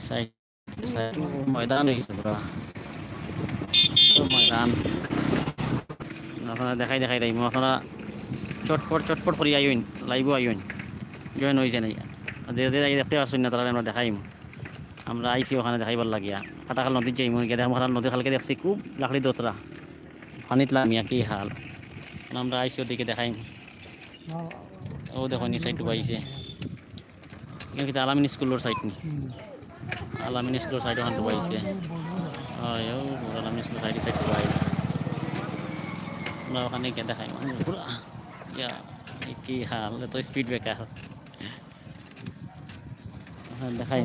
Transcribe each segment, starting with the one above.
Side side ময়দান হয়ে গেছে পুরা ময়দান আপনারা দেখাই দেখাই দেয় আপনারা চটপট চটপট করি আইন লাইভ আইন জয়েন হয়ে যায় যে যে দেখতে পারছেন না তারা আমরা দেখাইম আমরা আইসি ওখানে দেখাইবার লাগিয়া কাটাখাল নদীর যাইম গিয়ে দেখো নদী খালকে দেখছি খুব লাকড়ি দোতরা পানিত লামিয়া কি হাল আমরা আইসি ওদিকে দেখাইম ও দেখো নি সাইড পাইছে কিন্তু আলামিন স্কুলের সাইড নি আলামিন স্কুলের সাইড ওখানে পাইছে হয় ও আলামিন স্কুলের সাইড সাইড পাই। আমরা ওখানে গিয়ে দেখাই পুরা ইয়া কি হাল এত স্পিড ব্রেকার দেখাই।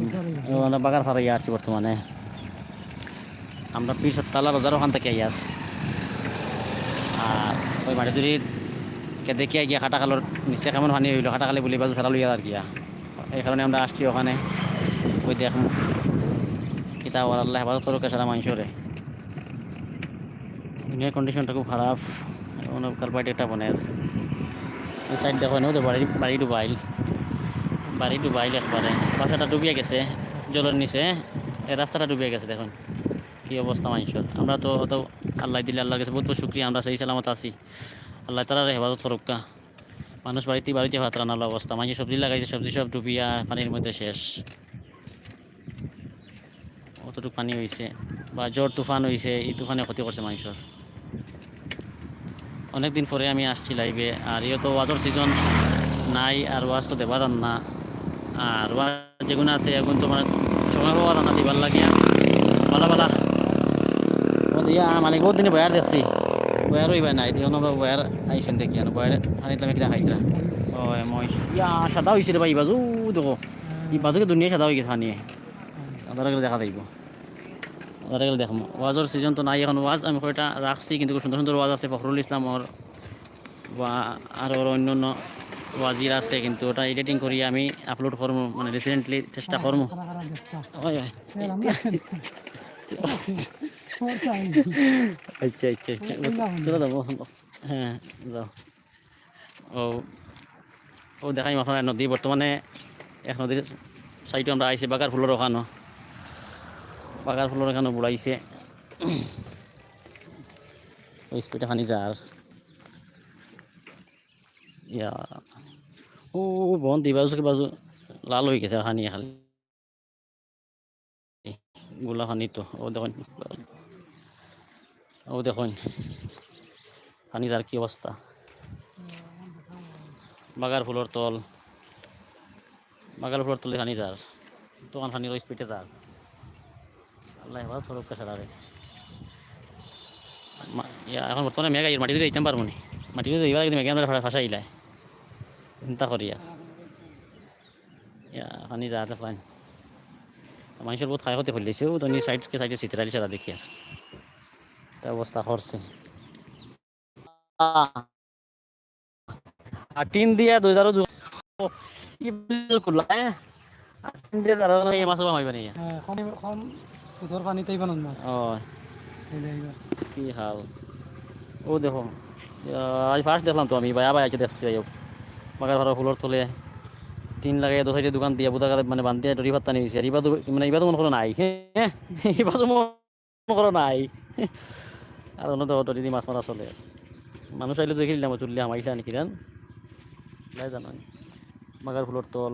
আমরা বাগার ফারা ইয়ে আছি বর্তমানে। আমরা পীর সত্তালা রোজার ওখান থেকে ইয়ার। আর ওই মাটিজুরির কে দেখিয়া গিয়া কাটাকালোর নিচে কেমন পানি হইল কাটাকালি বলি বাজু সারা লইয়া আর গিয়া। এই কারণে আমরা আসছি ওখানে। ওই দেখ কিতা ওর আল্লাহ হেফাজত করুক সারা মানুষরে দুনিয়ার কন্ডিশনটা খুব খারাপ অনেক কালপাইট একটা বনের। সাইড দেখো নেও তো বাড়ি বাড়ি ডুবাইল। বাড়ি ডুবাইল একবারে। বাসাটা ডুবিয়ে গেছে, জলের নিচে। রাস্তাটা ডুবিয়ে গেছে, দেখুন। কি অবস্থা মানুষের আমরা তো তো আল্লাহ দিলে আল্লাহর কাছে বহুত বহুত শুক্রিয়া, আমরা সেই সালামত আছি। আল্লাহ তালার হেফাজত করুকা মানুষ বাড়িতে বাড়িতে ভাত রান্নার অবস্থা। মানুষ সবজি লাগাইছে, সবজি সব ডুবিয়া পানির মধ্যে শেষ। অতটুকু পানি হয়েছে বা জ্বর তুফান হয়েছে এই তুফানে ক্ষতি করছে মানুষের অনেক দিন পরে আমি আসছি লাইভে আর ইয়ে তো ওয়াজর সিজন নাই আর ওয়াজ তো দেবার না আর ওয়াজ যেগুলো আছে এখন তো মানে সময় পাওয়া না দিবার লাগিয়া বালা বালা ও দিয়া মানে বহুত দিনে বয়ার দেখছি। বয়ার হইবা নাই দিয়ে আমরা বয়ার আইসেন দেখি আর বয়ার আনি তুমি কিনা খাইছিলাম ও মই ইয়া সাদা হয়েছে রে ভাই বাজু দেখো। এই বাজুকে দুনিয়া সাদা হয়ে গেছে আনিয়ে গেলে দেখা যাইব আদার গেলে দেখো ওয়াজর সিজন তো নাই এখন ওয়াজ, আমি কয়টা রাখছি, কিন্তু খুব সুন্দর সুন্দর ওয়াজ আছে, ফখরুল ইসলামর বা আর ওর অন্য অন্য ওয়াজির আছে, কিন্তু ওটা এডিটিং করি আমি আপলোড করব মানে রিসেন্টলি চেষ্টা করব। আচ্ছা আচ্ছা আচ্ছা। হ্যাঁ ও ও দেখাই আপনার নদী, বর্তমানে এক নদীর সাইডে আমরা আইসি বাগার ফুলের ওখানো বাগার ফুলের ওখানো বুড়াইছে ওই স্পিডে খানি যার ইয়া ও বন দি বাজু লাল হয়ে গেছে খানি খালি। গোলা খানি তো ও দেখুন। ও দেখুন। খানি যার কি অবস্থা বাগার ফুলের তল। বাগার ফুলের তলে খানি যার দোকান খানি ওই স্পিডে যার আল্লাহ এবার ফরক সারারে এখন বর্তমানে মেঘা মাটি দিয়ে দিতাম পারব নি মাটি দিয়ে এইবার কিন্তু মেঘা আমরা ফাঁসা ইলায় চিন্তা করি আর খানি যাতে পান মানুষের বহুত খায় হতে ফেলেছে ও তো সাইডকে সাইডে সিতরালি সারা দেখি আর তা অবস্থা করছে টিন দিয়া দুই হাজার মাছ বানান মাছ। ও কি হাল। ও দেখো। আজ ফার্স্ট দেখলাম তো আমি আবার আছে দেখছি ভাই বাগার ভাড়া ফুলর তোলে টিন দু সাইডে দোকান দিয়ে বুদা মানে বান্ধিয়ে ডরি ভাত্তা নিয়েছে আর ইবাদু মানে ইবাদু মনে করো নাই হ্যাঁ ইবাদু মনে করো নাই আর অন্য তো ডরি মাছ মারা চলে। মানুষ আইলে দেখি দিলাম চুল্লি আমাইছে নাকি দেন লাই জানো বাগার ফুলর তল।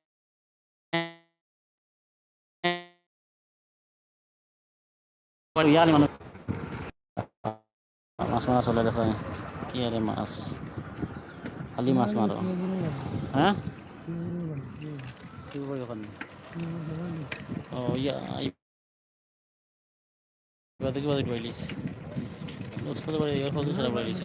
ono bro aja ya nih mana mas mana soalnya ada iya deh mas kali mas maro hah Coba ya kan. Oh iya, ibadah kita balik